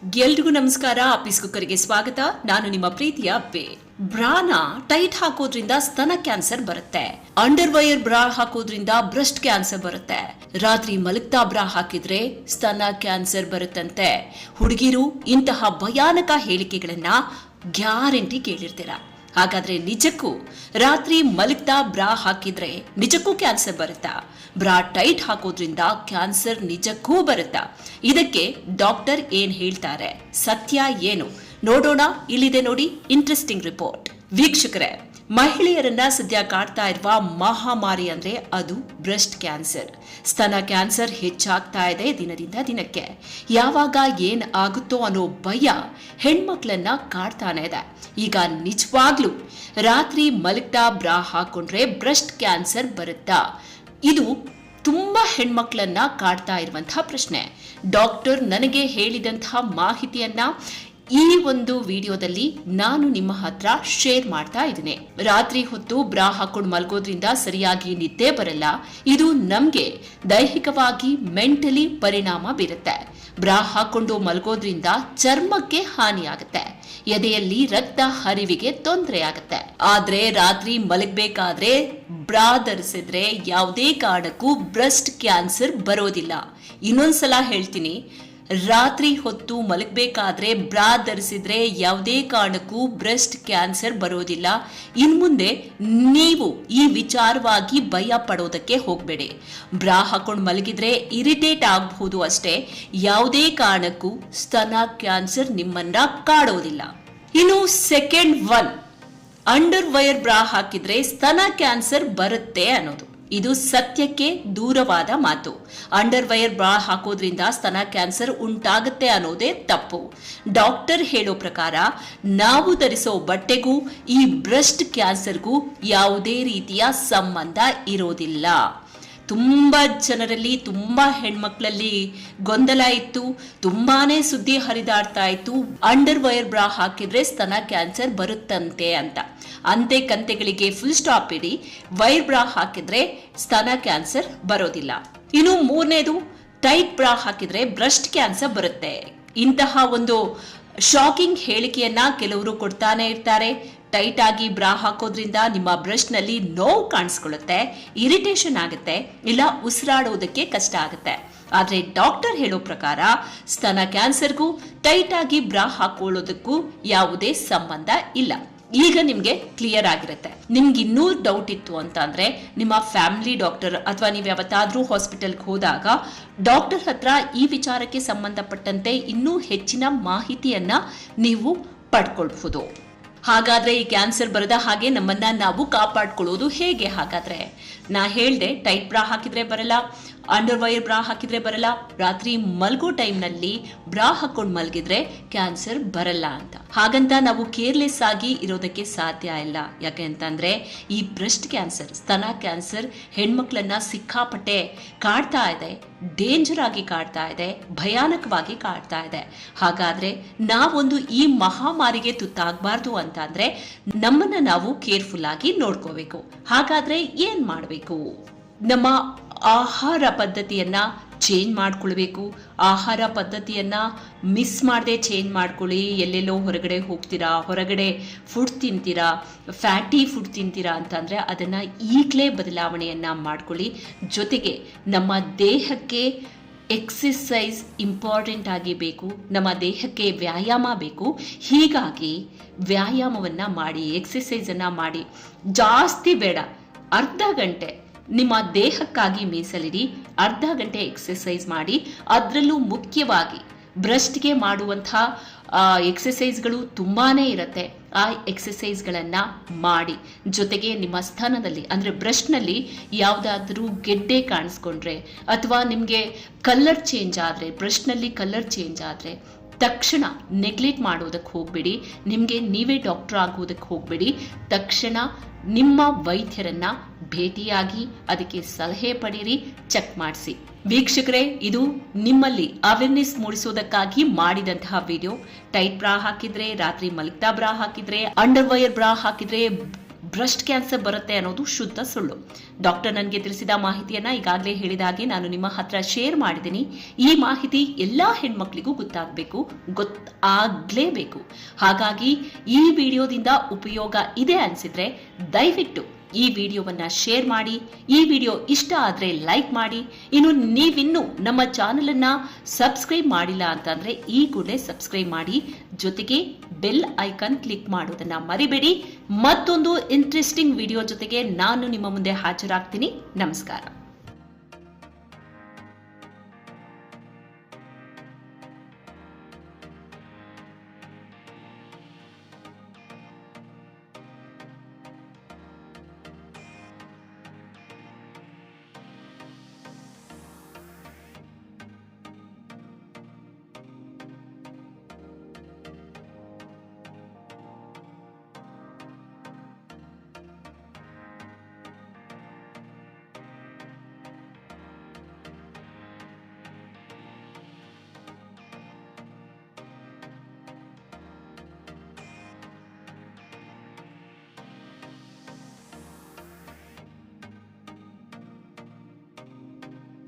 ಎಲ್ರಿಗೂ ನಮಸ್ಕಾರ. ಆಫೀಸ್ ಕುಕ್ಕರಿಗೆ ಸ್ವಾಗತ. ನಾನು ನಿಮ್ಮ ಪ್ರೀತಿಯ ಬೇ. ಬ್ರಾನ ಟೈಟ್ ಹಾಕೋದ್ರಿಂದ ಸ್ತನ ಕ್ಯಾನ್ಸರ್ ಬರುತ್ತೆ. ಅಂಡರ್ ವೈರ್ ಬ್ರಾ ಹಾಕೋದ್ರಿಂದ ಬ್ರೆಸ್ಟ್ ಕ್ಯಾನ್ಸರ್ ಬರುತ್ತೆ. ರಾತ್ರಿ ಮಲಗ್ತಾ ಬ್ರಾ ಹಾಕಿದ್ರೆ ಸ್ತನ ಕ್ಯಾನ್ಸರ್ ಬರುತ್ತಂತೆ. ಹುಡುಗಿರು ಇಂತಹ ಭಯಾನಕ ಹೇಳಿಕೆಗಳನ್ನ ಗ್ಯಾರಂಟಿ ಕೇಳಿರ್ತೀರ? ಹಾಗಾದ್ರೆ ನಿಜಕ್ಕೂ ರಾತ್ರಿ ಮಲಗ್ತಾ ಬ್ರಾ ಹಾಕಿದ್ರೆ ನಿಜಕ್ಕೂ ಕ್ಯಾನ್ಸರ್ ಬರುತ್ತಾ? ಬ್ರಾ ಟೈಟ್ ಹಾಕೋದ್ರಿಂದ ಕ್ಯಾನ್ಸರ್ ನಿಜಕ್ಕೂ ಬರುತ್ತಾ? ಇದಕ್ಕೆ ಡಾಕ್ಟರ್ ಏನ್ ಹೇಳ್ತಾರೆ? ಸತ್ಯ ಏನು? ನೋಡೋಣ, ಇಲ್ಲಿದೆ ನೋಡಿ ಇಂಟ್ರೆಸ್ಟಿಂಗ್ ರಿಪೋರ್ಟ್ ವೀಕ್ಷಕರೇ ಮಹಿಳೆಯರನ್ನ ಸದ್ಯ ಕಾಡ್ತಾ ಇರುವ ಮಹಾಮಾರಿ ಅಂದ್ರೆ ಅದು ಬ್ರೆಸ್ಟ್ ಕ್ಯಾನ್ಸರ್. ಸ್ತನ ಕ್ಯಾನ್ಸರ್ ಹೆಚ್ಚಾಗ್ತಾ ಇದೆ ದಿನದಿಂದ ದಿನಕ್ಕೆ. ಯಾವಾಗ ಏನ್ ಆಗುತ್ತೋ ಅನ್ನೋ ಭಯ ಹೆಣ್ಮಕ್ಳನ್ನ ಕಾಡ್ತಾನೆ ಇದೆ. ಈಗ ನಿಜವಾಗ್ಲೂ ರಾತ್ರಿ ಮಲಗ್ತಾ ಬ್ರಾ ಹಾಕೊಂಡ್ರೆ ಬ್ರೆಸ್ಟ್ ಕ್ಯಾನ್ಸರ್ ಬರುತ್ತಾ? ಇದು ತುಂಬಾ ಹೆಣ್ಮಕ್ಳನ್ನ ಕಾಡ್ತಾ ಇರುವಂತಹ ಪ್ರಶ್ನೆ. ಡಾಕ್ಟರ್ ನನಗೆ ಹೇಳಿದಂತಹ ಮಾಹಿತಿಯನ್ನ ಈ ಒಂದು ವಿಡಿಯೋದಲ್ಲಿ ನಾನು ನಿಮ್ಮ ಹತ್ರ ಶೇರ್ ಮಾಡ್ತಾ ಇದ್ದೀನಿ. ರಾತ್ರಿ ಹೊತ್ತು ಬ್ರಾ ಹಾಕೊಂಡು ಮಲ್ಗೋದ್ರಿಂದ ಸರಿಯಾಗಿ ನಿದ್ದೆ ಬರಲ್ಲ. ಇದು ನಮ್ಗೆ ದೈಹಿಕವಾಗಿ ಮೆಂಟಲಿ ಪರಿಣಾಮ ಬೀರುತ್ತೆ. ಬ್ರಾ ಹಾಕೊಂಡು ಮಲ್ಗೋದ್ರಿಂದ ಚರ್ಮಕ್ಕೆ ಹಾನಿಯಾಗುತ್ತೆ. ಎದೆಯಲ್ಲಿ ರಕ್ತ ಹರಿವಿಗೆ ತೊಂದರೆ ಆಗುತ್ತೆ. ಆದ್ರೆ ರಾತ್ರಿ ಮಲಗಬೇಕಾದ್ರೆ ಬ್ರಾ ಧರಿಸಿದ್ರೆ ಯಾವುದೇ ಕಾರಣಕ್ಕೂ ಬ್ರೆಸ್ಟ್ ಕ್ಯಾನ್ಸರ್ ಬರೋದಿಲ್ಲ. ಇನ್ನೊಂದ್ಸಲ ಹೇಳ್ತೀನಿ ರಾತ್ರಿ ಹೊತ್ತು ಮಲಗಬೇಕಾದ್ರೆ ಬ್ರಾ ಧರಿಸಿದ್ರೆ ಯಾವುದೇ ಕಾರಣಕ್ಕೂ ಬ್ರೆಸ್ಟ್ ಕ್ಯಾನ್ಸರ್ ಬರೋದಿಲ್ಲ. ಇನ್ಮುಂದೆ ನೀವು ಈ ವಿಚಾರವಾಗಿ ಭಯ ಪಡೋದಕ್ಕೆ ಹೋಗಬೇಡಿ. ಬ್ರಾ ಹಾಕೊಂಡು ಮಲಗಿದ್ರೆ ಇರಿಟೇಟ್ ಆಗಬಹುದು ಅಷ್ಟೇ. ಯಾವುದೇ ಕಾರಣಕ್ಕೂ ಸ್ತನ ಕ್ಯಾನ್ಸರ್ ನಿಮ್ಮನ್ನ ಕಾಡೋದಿಲ್ಲ. ಇನ್ನು second one under wire bra ಹಾಕಿದ್ರೆ ಸ್ತನ ಕ್ಯಾನ್ಸರ್ ಬರುತ್ತೆ ಅನ್ನೋದು. ಇದು ಸತ್ಯಕ್ಕೆ ದೂರವಾದ ಮಾತು. ಅಂಡರ್ವೈರ್ ಬ್ರಾ ಹಾಕೋದ್ರಿಂದ ಸ್ತನ ಕ್ಯಾನ್ಸರ್ ಉಂಟಾಗುತ್ತೆ ಅನ್ನೋದೇ ತಪ್ಪು. ಡಾಕ್ಟರ್ ಹೇಳೋ ಪ್ರಕಾರ, ನಾವು ಧರಿಸೋ ಬಟ್ಟೆಗೂ, ಈ ಬ್ರೆಸ್ಟ್ ಕ್ಯಾನ್ಸರ್ಗೂ ಯಾವುದೇ ರೀತಿಯ ಸಂಬಂಧ ಇರೋದಿಲ್ಲ. ತುಂಬ ಜನರಲ್ಲಿ, ತುಂಬ ಹೆಣ್ಮಕ್ಳಲ್ಲಿ ಗೊಂದಲ ಇತ್ತು, ತುಂಬಾನೇ ಸುದ್ದಿ ಹರಿದಾಡ್ತಾ ಇತ್ತು ಅಂಡರ್ ವೈರ್ ಬ್ರಾ ಹಾಕಿದ್ರೆ ಸ್ತನ ಕ್ಯಾನ್ಸರ್ ಬರುತ್ತಂತೆ ಅಂತ. ಅಂತೆ ಕಂತೆಗಳಿಗೆ ಫುಲ್ ಸ್ಟಾಪ್ ಇಡಿ ವೈರ್ ಬ್ರಾ ಹಾಕಿದ್ರೆ ಸ್ತನ ಕ್ಯಾನ್ಸರ್ ಬರೋದಿಲ್ಲ. ಇನ್ನು ಮೂರನೇದು ಟೈಟ್ ಬ್ರಾ ಹಾಕಿದ್ರೆ ಬ್ರೆಸ್ಟ್ ಕ್ಯಾನ್ಸರ್ ಬರುತ್ತೆ. ಇಂತಹ ಒಂದು ಶಾಕಿಂಗ್ ಹೇಳಿಕೆಯನ್ನ ಕೆಲವರು ಕೊಡ್ತಾನೆ ಇರ್ತಾರೆ. ಟೈಟ್ ಆಗಿ ಬ್ರಾ ಹಾಕೋದ್ರಿಂದ ನಿಮ್ಮ ಬ್ರಷ್ನಲ್ಲಿ ನಲ್ಲಿ ನೋವು ಕಾಣಿಸ್ಕೊಳ್ಳುತ್ತೆ ಇರಿಟೇಷನ್ ಆಗುತ್ತೆ, ಇಲ್ಲ ಉಸಿರಾಡೋದಕ್ಕೆ ಕಷ್ಟ ಆಗುತ್ತೆ. ಆದರೆ ಡಾಕ್ಟರ್ ಹೇಳೋ ಪ್ರಕಾರ ಸ್ತನ ಕ್ಯಾನ್ಸರ್ಗೂ ಟೈಟ್ ಆಗಿ ಬ್ರಾ ಹಾಕೊಳ್ಳೋದಕ್ಕೂ ಯಾವುದೇ ಸಂಬಂಧ ಇಲ್ಲ. ಈಗ ನಿಮ್ಗೆ ಕ್ಲಿಯರ್ ಆಗಿರುತ್ತೆ. ನಿಮ್ಗೆ ಇನ್ನೂ ಡೌಟ್ ಇತ್ತು ಅಂತ ಅಂದ್ರೆ ನಿಮ್ಮ ಫ್ಯಾಮಿಲಿ ಡಾಕ್ಟರ್ ಅಥವಾ ನೀವು ಯಾವತ್ತಾದ್ರೂ ಹಾಸ್ಪಿಟಲ್ಗೆ ಹೋದಾಗ ಡಾಕ್ಟರ್ ಹತ್ರ ಈ ವಿಚಾರಕ್ಕೆ ಸಂಬಂಧಪಟ್ಟಂತೆ ಇನ್ನೂ ಹೆಚ್ಚಿನ ಮಾಹಿತಿಯನ್ನ ನೀವು ಪಡ್ಕೊಳ್ಬಹುದು. ಹಾಗಾದ್ರೆ ಈ ಕ್ಯಾನ್ಸರ್ ಬರದ ಹಾಗೆ ನಮ್ಮನ್ನ ನಾವು ಕಾಪಾಡ್ಕೊಳ್ಳೋದು ಹೇಗೆ ಹಾಗಾದ್ರೆ? ನಾ ಹೇಳ್ದೆ ಟೈಟ್ ಬ್ರಾ ಹಾಕಿದ್ರೆ ಬರಲ್ಲ. ಅಂಡರ್ ವೈರ್ ಬ್ರಾ ಹಾಕಿದ್ರೆ ಬರಲ್ಲ, ರಾತ್ರಿ ಮಲ್ಗೋ ಟೈಮ್ನಲ್ಲಿ ಬ್ರಾ ಹಾಕೊಂಡು ಮಲಗಿದ್ರೆ ಕ್ಯಾನ್ಸರ್ ಬರಲ್ಲ ಅಂತ. ಹಾಗಂತ ನಾವು ಕೇರ್ಲೆಸ್ ಆಗಿ ಇರೋದಕ್ಕೆ ಸಾಧ್ಯ ಇಲ್ಲ. ಯಾಕೆ ಅಂತಂದ್ರೆ ಈ ಬ್ರೆಸ್ಟ್ ಕ್ಯಾನ್ಸರ್, ಸ್ತನ ಕ್ಯಾನ್ಸರ್ ಹೆಣ್ಮಕ್ಳನ್ನ ಸಿಕ್ಕಾಪಟ್ಟೆ ಕಾಡ್ತಾ ಇದೆ, ಡೇಂಜರ್ ಆಗಿ ಕಾಡ್ತಾ ಇದೆ, ಭಯಾನಕವಾಗಿ ಕಾಡ್ತಾ ಇದೆ. ಹಾಗಾದ್ರೆ ನಾವೊಂದು ಈ ಮಹಾಮಾರಿಗೆ ತುತ್ತಾಗಬಾರ್ದು ಅಂತ ಅಂದ್ರೆ ನಮ್ಮನ್ನ ನಾವು ಕೇರ್ಫುಲ್ ಆಗಿ ನೋಡ್ಕೋಬೇಕು. ಹಾಗಾದ್ರೆ ಏನ್ ಮಾಡಬೇಕು? ನಮ್ಮ ಆಹಾರ ಪದ್ಧತಿಯನ್ನ ಚೇಂಜ್ ಮಾಡ್ಕೊಳ್ಬೇಕು. ಆಹಾರ ಪದ್ಧತಿಯನ್ನ ಮಿಸ್ ಮಾಡದೆ ಚೇಂಜ್ ಮಾಡ್ಕೊಳ್ಳಿ. ಎಲ್ಲೆಲ್ಲೋ ಹೊರಗಡೆ ಹೋಗ್ತೀರಾ? ಹೊರಗಡೆ ಫುಡ್ ತಿಂತೀರಾ? ಫ್ಯಾಟಿ ಫುಡ್ ತಿಂತೀರಾ ಅಂತಂದ್ರೆ ಅದನ್ನ ಈಗಲೇ ಬದಲಾವಣೆಯನ್ನ ಮಾಡ್ಕೊಳ್ಳಿ. ಜೊತೆಗೆ ನಮ್ಮ ದೇಹಕ್ಕೆ ಎಕ್ಸಸೈಸ್ ಇಂಪಾರ್ಟೆಂಟ್ ಆಗಿ ಬೇಕು. ನಮ್ಮ ದೇಹಕ್ಕೆ ವ್ಯಾಯಾಮ ಬೇಕು. ಹೀಗಾಗಿ ವ್ಯಾಯಾಮವನ್ನ ಮಾಡಿ ಎಕ್ಸಸೈಸ್ ಅನ್ನ ಮಾಡಿ. ಜಾಸ್ತಿ ಬೇಡ. ಅರ್ಧ ಗಂಟೆ. ನಿಮ್ಮ ದೇಹಕ್ಕಾಗಿ ಮೀಸಲಿಡಿ, ಅರ್ಧ ಗಂಟೆ ಎಕ್ಸಸೈಸ್ ಮಾಡಿ, ಅದರಲ್ಲೂ ಮುಖ್ಯವಾಗಿ ಬ್ರೆಸ್ಟ್ಗೆ ಮಾಡುವಂತಹ ಎಕ್ಸಸೈಸ್ಗಳು ತುಂಬಾನೇ ಇರುತ್ತೆ. ಆ ಎಕ್ಸಸೈಸ್ಗಳನ್ನ ಮಾಡಿ. ಜೊತೆಗೆ ನಿಮ್ಮ ಸ್ಥಾನದಲ್ಲಿ, ಅಂದ್ರೆ ಬ್ರಷ್ನಲ್ಲಿ ಯಾವುದಾದ್ರೂ ಗೆಡ್ಡೆ ಕಾಣಿಸ್ಕೊಂಡ್ರೆ, ಅಥವಾ ನಿಮಗೆ ಕಲರ್ ಚೇಂಜ್ ಆದರೆ ಬ್ರಷ್ನಲ್ಲಿ ಕಲರ್ ಚೇಂಜ್ ಆದರೆ ತಕ್ಷಣ ನೆಗ್ಲೆಕ್ಟ್ ಮಾಡೋದಕ್ಕೆ ಹೋಗಬೇಡಿ. ನಿಮಗೆ ನೀವೇ ಡಾಕ್ಟರ್ ಆಗೋದಕ್ಕೆ ಹೋಗಬೇಡಿ. ತಕ್ಷಣ ನಿಮ್ಮ ವೈದ್ಯರನ್ನ ಭೇಟಿಯಾಗಿ ಅದಕ್ಕೆ ಸಲಹೆ ಪಡೀರಿ ಚೆಕ್ ಮಾಡಿಸಿ. ವೀಕ್ಷಕರೇ, ಇದು ನಿಮ್ಮಲ್ಲಿ ಅವೇರ್ನೆಸ್ ಮೂಡಿಸೋದಕ್ಕಾಗಿ ಮಾಡಿದಂತಹ ವಿಡಿಯೋ ಟೈಟ್ ಬ್ರಾ ಹಾಕಿದ್ರೆ, ರಾತ್ರಿ ಮಲಗ್ತಾ ಬ್ರಾ ಹಾಕಿದ್ರೆ ಅಂಡರ್ ವೈರ್ ಬ್ರಾ ಹಾಕಿದ್ರೆ ಬ್ರೆಸ್ಟ್ ಕ್ಯಾನ್ಸರ್ ಬರುತ್ತೆ ಅನ್ನೋದು ಶುದ್ಧ ಸುಳ್ಳು. ಡಾಕ್ಟರ್ ನನಗೆ ತಿಳಿಸಿದ ಮಾಹಿತಿಯನ್ನ ಈಗಾಗಲೇ ಹೇಳಿದ ಹಾಗೆ ನಾನು ನಿಮ್ಮ ಹತ್ರ ಶೇರ್ ಮಾಡಿದ್ದೀನಿ. ಈ ಮಾಹಿತಿ ಎಲ್ಲ ಹೆಣ್ಮಕ್ಳಿಗೂ ಗೊತ್ತಾಗಬೇಕು, ಗೊತ್ತಾಗ್ಲೇಬೇಕು. ಹಾಗಾಗಿ ಈ ವಿಡಿಯೋದಿಂದ ಉಪಯೋಗ ಇದೆ ಅನ್ಸಿದ್ರೆ ದಯವಿಟ್ಟು ಈ ವಿಡಿಯೋವನ್ನ ಶೇರ್ ಮಾಡಿ, ಈ ವಿಡಿಯೋ ಇಷ್ಟ ಆದರೆ ಲೈಕ್ ಮಾಡಿ, ಇನ್ನು ನೀವಿನ್ನೂ ನಮ್ಮ ಚಾನೆಲ್ ಅನ್ನ ಸಬ್ಸ್ಕ್ರೈಬ್ ಮಾಡಿಲ್ಲ ಅಂತಂದ್ರೆ ಈ ಕೂಡಲೇ ಸಬ್ಸ್ಕ್ರೈಬ್ ಮಾಡಿ. ಜೊತೆಗೆ ಬೆಲ್ ಐಕಾನ್ ಕ್ಲಿಕ್ ಮಾಡೋದನ್ನ ಮರಿಬೇಡಿ. ಮತ್ತೊಂದು ಇಂಟ್ರೆಸ್ಟಿಂಗ್ ವಿಡಿಯೋ ಜೊತೆಗೆ ನಾನು ನಿಮ್ಮ ಮುಂದೆ ಹಾಜರಾಗ್ತೀನಿ. ನಮಸ್ಕಾರ.